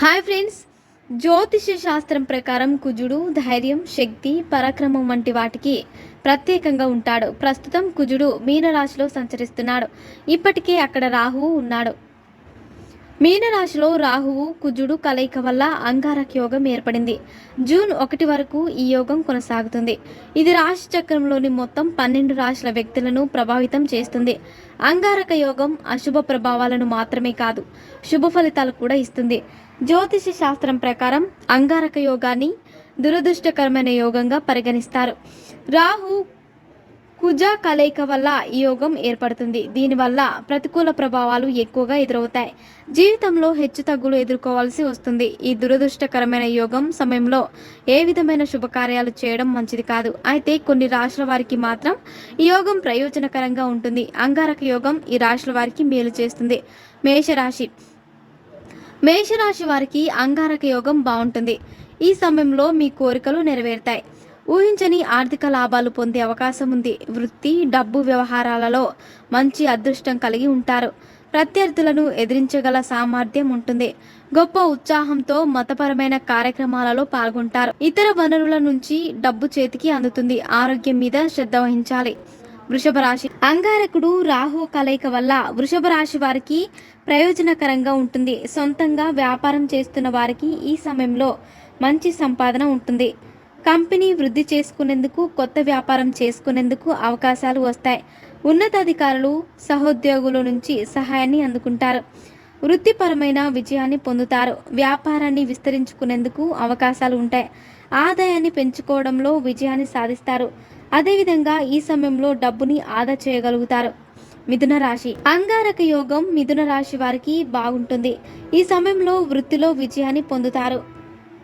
Hi friends. జ్యోతిష శాస్త్రం ప్రకారం కుజుడు ధైర్యం శక్తి పరాక్రమం వంటి వాటికి ప్రత్యేకంగా ఉంటాడు. ప్రస్తుతం కుజుడు మీనరాశిలో సంచరిస్తున్నాడు. ఇప్పటికే అక్కడ రాహువు ఉన్నాడు. మీనరాశిలో రాహువు కుజుడు కలయిక వల్ల అంగారక యోగం ఏర్పడింది. జూన్ ఒకటి వరకు ఈ యోగం కొనసాగుతుంది. ఇది రాశి చక్రంలోని మొత్తం పన్నెండు రాశుల వ్యక్తులను ప్రభావితం చేస్తుంది. అంగారక యోగం అశుభ ప్రభావాలను మాత్రమే కాదు శుభ ఫలితాలు కూడా ఇస్తుంది. జ్యోతిష శాస్త్రం ప్రకారం అంగారక యోగాన్ని దురదృష్టకరమైన యోగంగా పరిగణిస్తారు. రాహు కుజ కలయిక వల్ల ఈ యోగం ఏర్పడుతుంది. దీనివల్ల ప్రతికూల ప్రభావాలు ఎక్కువగా ఎదురవుతాయి. జీవితంలో హెచ్చు తగ్గులు ఎదుర్కోవాల్సి వస్తుంది. ఈ దురదృష్టకరమైన యోగం సమయంలో ఏ విధమైన శుభకార్యాలు చేయడం మంచిది కాదు. అయితే కొన్ని రాశుల వారికి మాత్రం ఈ యోగం ప్రయోజనకరంగా ఉంటుంది. అంగారక యోగం ఈ రాశుల వారికి మేలు చేస్తుంది. మేషరాశి మేషరాశి వారికి అంగారక యోగం బాగుంటుంది. ఈ సమయంలో మీ కోరికలు నెరవేరుతాయి. ఊహించని ఆర్థిక లాభాలు పొందే అవకాశం ఉంది. వృత్తి డబ్బు వ్యవహారాలలో మంచి అదృష్టం కలిగి ఉంటారు. ప్రత్యర్థులను ఎదిరించగల సామర్థ్యం ఉంటుంది. గొప్ప ఉత్సాహంతో మతపరమైన కార్యక్రమాలలో పాల్గొంటారు. ఇతర వనరుల నుంచి డబ్బు చేతికి అందుతుంది. ఆరోగ్యం మీద శ్రద్ధ వహించాలి. వృషభ రాశి అంగారకుడు రాహు కలయిక వల్ల వృషభ రాశి వారికి ప్రయోజనకరంగా ఉంటుంది. సొంతంగా వ్యాపారం చేస్తున్న వారికి ఈ సమయంలో మంచి సంపాదన ఉంటుంది. కంపెనీ వృద్ధి చేసుకునేందుకు కొత్త వ్యాపారం చేసుకునేందుకు అవకాశాలు వస్తాయి. ఉన్నతాధికారులు సహోద్యోగుల నుంచి సహాయాన్ని అందుకుంటారు. వృత్తిపరమైన విజయాన్ని పొందుతారు. వ్యాపారాన్ని విస్తరించుకునేందుకు అవకాశాలు ఉంటాయి. ఆదాయాన్ని పెంచుకోవడంలో విజయాన్ని సాధిస్తారు. అదేవిధంగా ఈ సమయంలో డబ్బుని ఆదా చేయగలుగుతారు. మిథున రాశి. అంగారక యోగం మిథున రాశి వారికి బాగుంటుంది. ఈ సమయంలో వృత్తిలో విజయాన్ని పొందుతారు.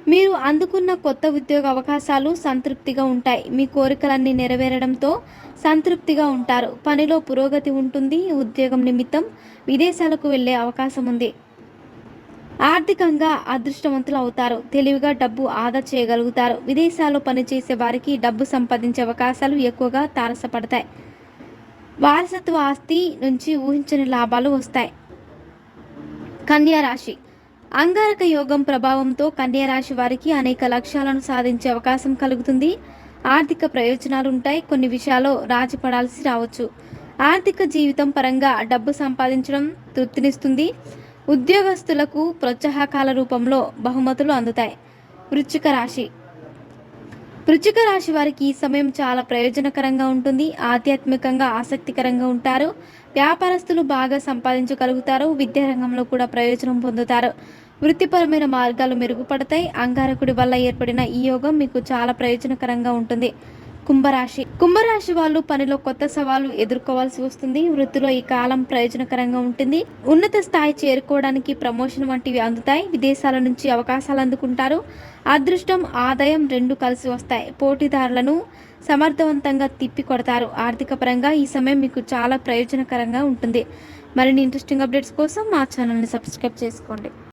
మీరు అందుకున్న కొత్త ఉద్యోగ అవకాశాలు సంతృప్తిగా ఉంటాయి. మీ కోరికలన్నీ నెరవేరడంతో సంతృప్తిగా ఉంటారు. పనిలో పురోగతి ఉంటుంది. ఉద్యోగం నిమిత్తం విదేశాలకు వెళ్ళే అవకాశం ఉంది. ఆర్థికంగా అదృష్టవంతులు అవుతారు. తెలివిగా డబ్బు ఆదా చేయగలుగుతారు. విదేశాల్లో పనిచేసే వారికి డబ్బు సంపాదించే అవకాశాలు ఎక్కువగా తారసపడతాయి. వారసత్వ ఆస్తి నుంచి ఊహించని లాభాలు వస్తాయి. కన్యారాశి అంగారక యోగం ప్రభావంతో కన్యారాశి వారికి అనేక లక్ష్యాలను సాధించే అవకాశం కలుగుతుంది. ఆర్థిక ప్రయోజనాలు ఉంటాయి. కొన్ని విషయాల్లో రాజీ పడాల్సి రావచ్చు. ఆర్థిక జీవితం పరంగా డబ్బు సంపాదించడం తృప్తినిస్తుంది. ఉద్యోగస్తులకు ప్రోత్సాహకాల రూపంలో బహుమతులు అందుతాయి. వృచ్చిక రాశి. వృచ్చిక రాశి వారికి ఈ సమయం చాలా ప్రయోజనకరంగా ఉంటుంది. ఆధ్యాత్మికంగా ఆసక్తికరంగా ఉంటారు. వ్యాపారస్తులు బాగా సంపాదించగలుగుతారు. విద్యా రంగంలో కూడా ప్రయోజనం పొందుతారు. వృత్తిపరమైన మార్గాలు మెరుగుపడతాయి. అంగారకుడి వల్ల ఏర్పడిన ఈ యోగం మీకు చాలా ప్రయోజనకరంగా ఉంటుంది. కుంభరాశి. కుంభరాశి వాళ్ళు పనిలో కొత్త సవాలు ఎదుర్కోవాల్సి వస్తుంది. వృత్తిలో ఈ కాలం ప్రయోజనకరంగా ఉంటుంది. ఉన్నత స్థాయి చేరుకోవడానికి ప్రమోషన్ వంటివి అందుతాయి. విదేశాల నుంచి అవకాశాలు అందుకుంటారు. అదృష్టం ఆదాయం రెండు కలిసి వస్తాయి. పోటీదారులను సమర్థవంతంగా తిప్పి కొడతారు ఆర్థిక పరంగా ఈ సమయం మీకు చాలా ప్రయోజనకరంగా ఉంటుంది. మరిన్ని ఇంట్రెస్టింగ్ అప్డేట్స్ కోసం మా ఛానల్ని సబ్స్క్రైబ్ చేసుకోండి.